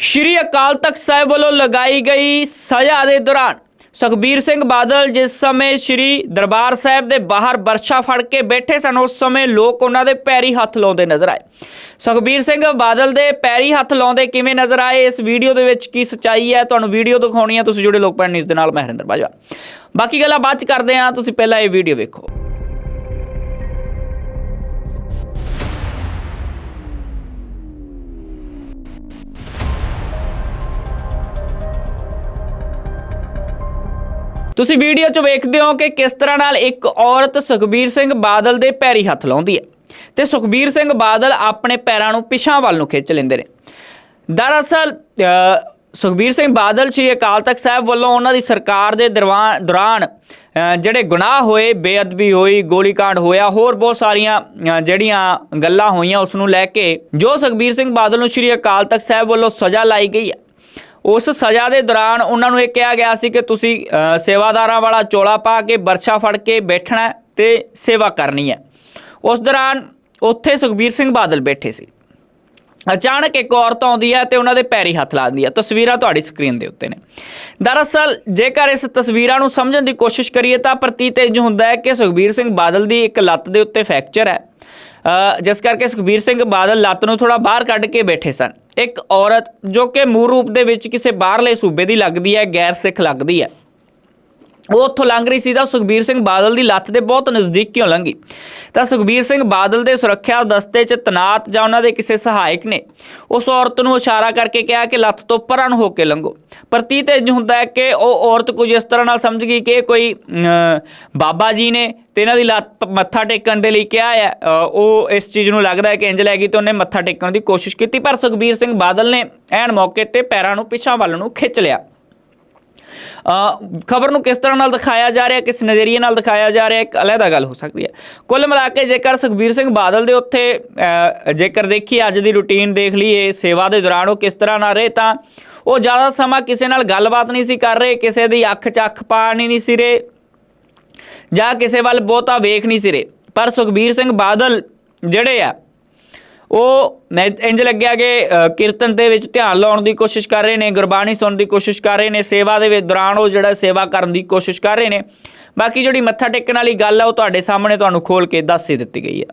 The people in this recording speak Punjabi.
ਸ਼੍ਰੀ ਅਕਾਲ ਤਖਤ ਸਾਹਿਬ ਵੱਲੋਂ ਲਗਾਈ ਗਈ ਸਜ਼ਾ ਦੇ ਦੌਰਾਨ ਸੁਖਬੀਰ ਸਿੰਘ ਬਾਦਲ ਜਿਸ ਸਮੇਂ ਸ਼੍ਰੀ ਦਰਬਾਰ ਸਾਹਿਬ ਦੇ ਬਾਹਰ ਵਰਸ਼ਾ ਫੜ ਕੇ ਬੈਠੇ ਸਨ, ਉਸ ਸਮੇਂ ਲੋਕ ਉਹਨਾਂ ਦੇ ਪੈਰੀ ਹੱਥ ਲਾਉਂਦੇ ਨਜ਼ਰ ਆਏ। ਸੁਖਬੀਰ ਸਿੰਘ ਬਾਦਲ ਦੇ ਪੈਰੀ ਹੱਥ ਲਾਉਂਦੇ ਕਿਵੇਂ ਨਜ਼ਰ ਆਏ? ਇਸ ਵੀਡੀਓ ਦੇ ਵਿੱਚ ਕੀ ਸੱਚਾਈ ਹੈ? ਤੁਹਾਨੂੰ ਵੀਡੀਓ ਦਿਖਾਉਣੀ ਹੈ, ਤੁਸੀਂ ਜੁੜੇ ਲੋਕ ਪੈਣ ਨਿਊਜ਼ ਦੇ ਨਾਲ, ਮੈਂ ਹਰਿੰਦਰ ਬਾਜਵਾ। ਬਾਕੀ ਗੱਲਾਂ ਬਾਅਦ ਚ ਕਰਦੇ ਹਾਂ, ਤੁਸੀਂ ਪਹਿਲਾਂ ਇਹ ਵੀਡੀਓ ਵੇਖੋ। ਤੁਸੀਂ ਵੀਡੀਓ 'ਚ ਵੇਖਦੇ ਹੋ ਕਿ ਕਿਸ ਤਰ੍ਹਾਂ ਨਾਲ ਇੱਕ ਔਰਤ ਸੁਖਬੀਰ ਸਿੰਘ ਬਾਦਲ ਦੇ ਪੈਰੀ ਹੱਥ ਲਾਉਂਦੀ ਹੈ। ਤੇ ਸੁਖਬੀਰ ਸਿੰਘ ਬਾਦਲ ਆਪਣੇ ਪੈਰਾਂ ਨੂੰ ਪਿਛਾਂ ਵੱਲ ਨੂੰ ਖਿੱਚ ਲੈਂਦੇ ਨੇ। ਦਰਅਸਲ ਸੁਖਬੀਰ ਸਿੰਘ ਬਾਦਲ ਸ਼੍ਰੀ ਅਕਾਲ ਤਖਤ ਸਾਹਿਬ ਵੱਲੋਂ ਉਹਨਾਂ ਦੀ ਸਰਕਾਰ ਦੇ ਦਰਵਾ- ਦੌਰਾਨ ਜਿਹੜੇ ਗੁਨਾਹ ਹੋਏ, ਬੇਅਦਬੀ ਹੋਈ ਗੋਲੀकांड ਹੋਇਆ, ਹੋਰ ਬਹੁਤ ਸਾਰੀਆਂ ਜਿਹੜੀਆਂ ਗੱਲਾਂ ਹੋਈਆਂ, ਉਸ ਨੂੰ ਲੈ ਕੇ ਜੋ ਸੁਖਬੀਰ ਸਿੰਘ ਬਾਦਲ ਨੂੰ ਸ਼੍ਰੀ ਅਕਾਲ ਤਖਤ ਸਾਹਿਬ ਵੱਲੋਂ ਸਜ਼ਾ ਲਾਈ ਗਈ ਹੈ। ਉਸ ਸਜ਼ਾ ਦੇ ਦੌਰਾਨ ਉਹਨਾਂ ਨੂੰ ਇਹ ਕਿਹਾ ਗਿਆ ਸੀ ਕਿ ਤੁਸੀਂ ਸੇਵਾਦਾਰਾਂ ਵਾਲਾ ਚੋਲਾ ਪਾ ਕੇ ਬਰਛਾ ਫੜ ਕੇ ਬੈਠਣਾ ਹੈ ਤੇ ਸੇਵਾ ਕਰਨੀ ਹੈ। ਉਸ ਦੌਰਾਨ ਉੱਥੇ ਸੁਖਬੀਰ ਸਿੰਘ ਬਾਦਲ ਬੈਠੇ ਸੀ। ਅਚਾਨਕ ਇੱਕ ਔਰਤ ਆਉਂਦੀ ਹੈ ਤੇ ਉਹਨਾਂ ਦੇ ਪੈਰੀ ਹੱਥ ਲਾ ਹੈ। ਤਸਵੀਰਾਂ ਤੁਹਾਡੀ ਸਕਰੀਨ ਦੇ ਉੱਤੇ ਨੇ। ਦਰਅਸਲ, ਜੇਕਰ ਇਸ ਤਸਵੀਰਾਂ ਨੂੰ ਸਮਝਣ ਦੀ ਕੋਸ਼ਿਸ਼ ਕਰੀਏ ਤਾਂ ਪ੍ਰਤੀਤ ਇੰਜ ਹੁੰਦਾ ਹੈ ਕਿ ਸੁਖਬੀਰ ਸਿੰਘ ਬਾਦਲ ਦੀ ਇੱਕ ਲੱਤ ਦੇ ਉੱਤੇ ਫ੍ਰੈਕਚਰ ਹੈ। ਜਿਸ ਕਰਕੇ ਸੁਖਬੀਰ ਸਿੰਘ ਬਾਦਲ ਲੱਤ ਨੂੰ ਥੋੜਾ ਬਾਹਰ ਕੱਢ ਕੇ ਬੈਠੇ ਸਨ। ਇੱਕ ਔਰਤ ਜੋ ਕਿ ਮੂਲ ਰੂਪ ਦੇ ਵਿੱਚ ਕਿਸੇ ਬਾਹਰਲੇ ਸੂਬੇ ਦੀ ਲੱਗਦੀ ਹੈ, ਗੈਰ ਸਿੱਖ ਲੱਗਦੀ ਹੈ। ਉਹ ਉੱਥੋਂ ਲੰਘ ਰਹੀ ਸੀ ਤਾਂ ਸੁਖਬੀਰ ਸਿੰਘ ਬਾਦਲ ਦੀ ਲੱਤ ਦੇ ਬਹੁਤ ਨਜ਼ਦੀਕ ਕਿਉਂ ਲੰਘੀ? ਤਾਂ ਸੁਖਬੀਰ ਸਿੰਘ ਬਾਦਲ ਦੇ ਸੁਰੱਖਿਆ ਦਸਤੇ 'ਚ ਤਨਾਤ ਜਾਂ ਉਹਨਾਂ ਦੇ ਕਿਸੇ ਸਹਾਇਕ ਨੇ। ਉਸ ਔਰਤ ਨੂੰ ਇਸ਼ਾਰਾ ਕਰਕੇ ਕਿਹਾ ਕਿ ਲੱਤ ਤੋਂ ਪਰਾਂ ਨੂੰ ਹੋ ਕੇ ਲੰਘੋ। ਪ੍ਰਤੀਤ ਇੰਜ ਹੁੰਦਾ ਹੈ ਕਿ ਉਹ ਔਰਤ ਕੁਝ ਇਸ ਤਰ੍ਹਾਂ ਨਾਲ ਸਮਝ ਗਈ ਕਿ ਕੋਈ ਬਾਬਾ ਜੀ ਨੇ ਤੇ ਇਹਨਾਂ ਦੀ ਲੱਤ ਮੱਥਾ ਟੇਕਣ ਦੇ ਲਈ ਕਿਹਾ ਹੈ। ਉਹ ਇਸ ਚੀਜ਼ ਨੂੰ ਲੱਗਦਾ ਹੈ ਕਿ ਇੰਜ ਲੈ ਗਈ ਤੇ ਉਹਨੇ ਮੱਥਾ ਟੇਕਣ ਦੀ ਕੋਸ਼ਿਸ਼ ਕੀਤੀ, ਪਰ ਸੁਖਬੀਰ ਸਿੰਘ ਬਾਦਲ ਨੇ ਐਨ ਮੌਕੇ ਤੇ ਪੈਰਾਂ ਨੂੰ ਪਿਛਾਂ ਵੱਲ ਨੂੰ ਖਿੱਚ ਲਿਆ। ਖਬਰ ਨੂੰ ਕਿਸ ਤਰ੍ਹਾਂ ਨਾਲ ਦਿਖਾਇਆ ਜਾ ਰਿਹਾ ਕਿਸ ਨਜ਼ਰੀਏ ਨਾਲ ਦਿਖਾਇਆ ਜਾ ਰਿਹਾ ਇੱਕ ਅਲੱਗਾ ਗੱਲ ਹੋ ਸਕਦੀ ਹੈ। ਕੁੱਲ ਮਿਲਾ ਕੇ ਜੇਕਰ ਸੁਖਬੀਰ ਸਿੰਘ ਬਾਦਲ ਦੇ ਉੱਥੇ ਅ, ਜੇਕਰ ਦੇਖੀਏ ਅੱਜ ਦੀ ਰੁਟੀਨ ਦੇਖ ਲਈਏ ਸੇਵਾ ਦੇ ਦੌਰਾਨ ਉਹ ਕਿਸ ਤਰ੍ਹਾਂ ਨਾਲ ਰਹੇ ਤਾਂ ਉਹ ਜ਼ਿਆਦਾ ਸਮਾਂ ਕਿਸੇ ਨਾਲ ਗੱਲਬਾਤ ਨਹੀਂ ਸੀ ਕਰ ਰਹੇ ਕਿਸੇ ਦੀ ਅੱਖ 'ਚ ਅੱਖ ਪਾਣੀ ਨਹੀਂ ਸੀ ਰਹੇ ਜਾਂ ਕਿਸੇ ਵੱਲ ਬਹੁਤਾ ਵੇਖ ਨਹੀਂ ਸੀ ਰਹੇ। ਪਰ ਸੁਖਬੀਰ ਸਿੰਘ ਬਾਦਲ ਜਿਹੜੇ ਆ ਉਹ ਮੈਂ ਇੰਜ ਲੱਗਿਆ ਕਿ ਕੀਰਤਨ ਦੇ ਵਿੱਚ ਧਿਆਨ ਲਾਉਣ ਦੀ ਕੋਸ਼ਿਸ਼ ਕਰ ਰਹੇ ਨੇ, ਗੁਰਬਾਣੀ ਸੁਣਨ ਦੀ ਕੋਸ਼ਿਸ਼ ਕਰ ਰਹੇ ਨੇ, ਸੇਵਾ ਦੇ ਵਿੱਚ ਦੌਰਾਨ ਉਹ ਜਿਹੜਾ ਸੇਵਾ ਕਰਨ ਦੀ ਕੋਸ਼ਿਸ਼ ਕਰ ਰਹੇ ਨੇ। ਬਾਕੀ ਜਿਹੜੀ ਮੱਥਾ ਟੇਕਣ ਵਾਲੀ ਗੱਲ ਆ, ਉਹ ਤੁਹਾਡੇ ਸਾਹਮਣੇ ਤੁਹਾਨੂੰ ਖੋਲ ਕੇ ਦੱਸ ਹੀ ਦਿੱਤੀ ਗਈ ਹੈ